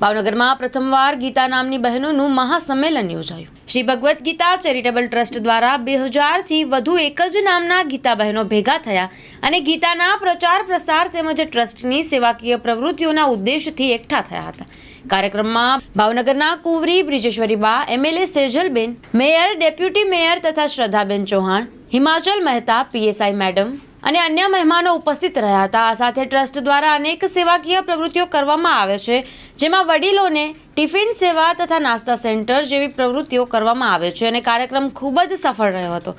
ભાવનગરમાં પ્રથમવાર ગીતા નામની બહેનોનું મહાસંમેલન યોજાયું. શ્રી ભગવદ્ ગીતા ચેરિટેબલ ટ્રસ્ટ દ્વારા બે હજારથી વધુ એક જ નામના ગીતા બહેનો ભેગા થયા અને ગીતાના પ્રચાર પ્રસાર તેમજ ટ્રસ્ટની સેવાકીય પ્રવૃત્તિઓના ઉદ્દેશથી એકઠા થયા હતા. કાર્યક્રમમાં ભાવનગરના Kunvari Brijeshwari Ba MLA Sejalben, mayor, deputy mayor તથા શ્રદ્ધાબેન ચૌહાણ, હિમાચલ મહેતા પીએસઆઈ મેડમ અને અન્ય મહેમાનો ઉપસ્થિત રહ્યા હતા. આ સાથે ટ્રસ્ટ દ્વારા અનેક સેવાકીય પ્રવૃત્તિઓ કરવામાં આવે છે, જેમાં વડીલોને ટિફિન સેવા તથા નાસ્તા સેન્ટર જેવી પ્રવૃત્તિઓ કરવામાં આવે છે અને કાર્યક્રમ ખૂબ જ સફળ રહ્યો હતો.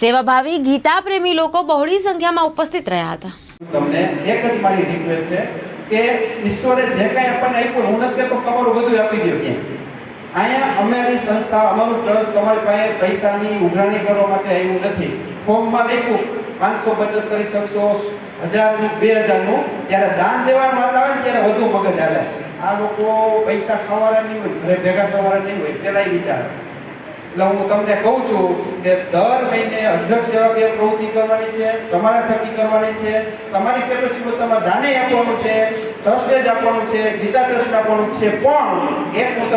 સેવાભાવી ગીતા પ્રેમી લોકો બહોળી સંખ્યામાં ઉપસ્થિત રહ્યા હતા. તમને એક જ મારી રિક્વેસ્ટ છે કે ઈશ્વરે જે કાંઈ આપણને આપ્યું, હું નથી કહેતો, તમારું બધું આપી દો ક્યાંય. અહીંયા અમારી સંસ્થા, અમારું ટ્રસ્ટ તમારી પાસે પૈસાની ઉઘરાણી કરવા માટે આવ્યું નથી. ફોર્મમાં લખ્યું પાંચસો બચત કરી શકશો. હજારનું, બે હજારનું. જ્યારે દાન દેવાનું વાત આવે ને, ત્યારે વધુ મગજ હાલે. આ લોકો પૈસા ખાવાના નહીં હોય, ઘરે ભેગા થવાના નહીં હોય, પેલા એ વિચાર. એટલે હું તમને કહું છું કે દર મહિને અધ્યક્ષ સેવાકીય પ્રવૃત્તિ કરવાની છે, તમારા થકી કરવાની છે, તમારી કેપેસિટી તમારે દાને આપવાનું છે, ટ્રસ્ટેજ આપવાનું છે, ગીતા ટ્રસ્ટ આપવાનું છે, પણ એક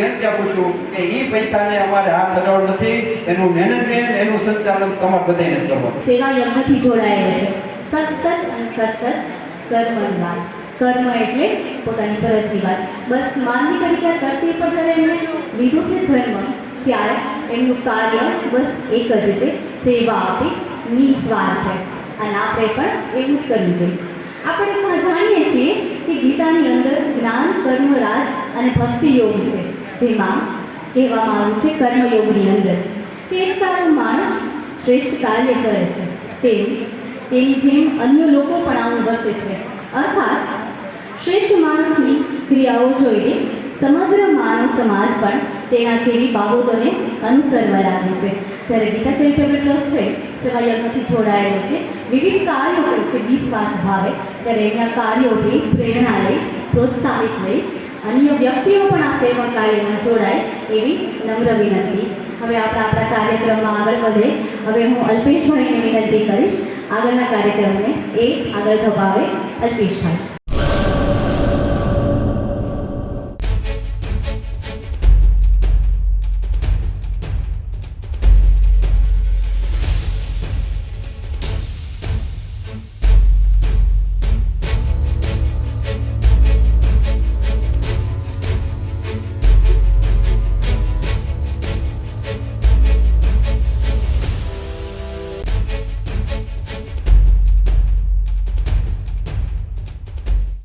ગેરંટી આપું છું કે એ પૈસાને અમારે હાથ લગાવવાનું નથી, એનું મેનેજમેન્ટ એનું સંચાલન તમારે બધાને કરવાનું. સેવા યજ્ઞથી જોડાયેલો છે. સતત અને સતત કર્મની કર્મ એટલે પોતાની ફરજની વાત. બસ માનવી તરીકે આ ધરતી પર જ્યારે એમણે લીધું છે જન્મ, ત્યારે એમનું કાર્ય બસ એક જ છે, સેવા આપી, નિસ્વાર્થ અને આપણે પણ એવું જ કરવું જોઈએ. આપણે પણ જાણીએ છીએ કે ગીતાની અંદર જ્ઞાન, કર્મ, રાજ અને ભક્તિ યોગ છે. જેમાં કહેવામાં આવ્યું છે કર્મયોગની અંદર. તે સારો માણસ શ્રેષ્ઠ કાર્ય કરે છે. તે તેની જેમ અન્ય લોકો પણ આવું વર્તે છે. અર્થાત, શ્રેષ્ઠ માણસની ક્રિયાઓ જોઈને સમગ્ર માનવ સમાજ પણ તેના જેવી બાબતોને અનુસરવા લાગે છે. જ્યારે ગીતા ચેરિટેબલ ટ્રસ્ટ છે સેવા યજ્ઞથી જોડાયેલો છે. વિવિધ કાર્યો કરે છે વિશ્વાસ ભાવે. ત્યારે એમના કાર્યોથી પ્રેરણા લઈ, પ્રોત્સાહિત લઈ અન્ય વ્યક્તિઓ પણ આ સેવા કાર્યમાં જોડાય એવી નમ્ર વિનંતી. હવે આપણે આપણા કાર્યક્રમમાં આગળ વધે. હવે હું અલ્પેશભાઈને વિનંતી કરીશ. આગળના કાર્યક્રમને એ આગળ ધપાવે અલ્પેશભાઈ.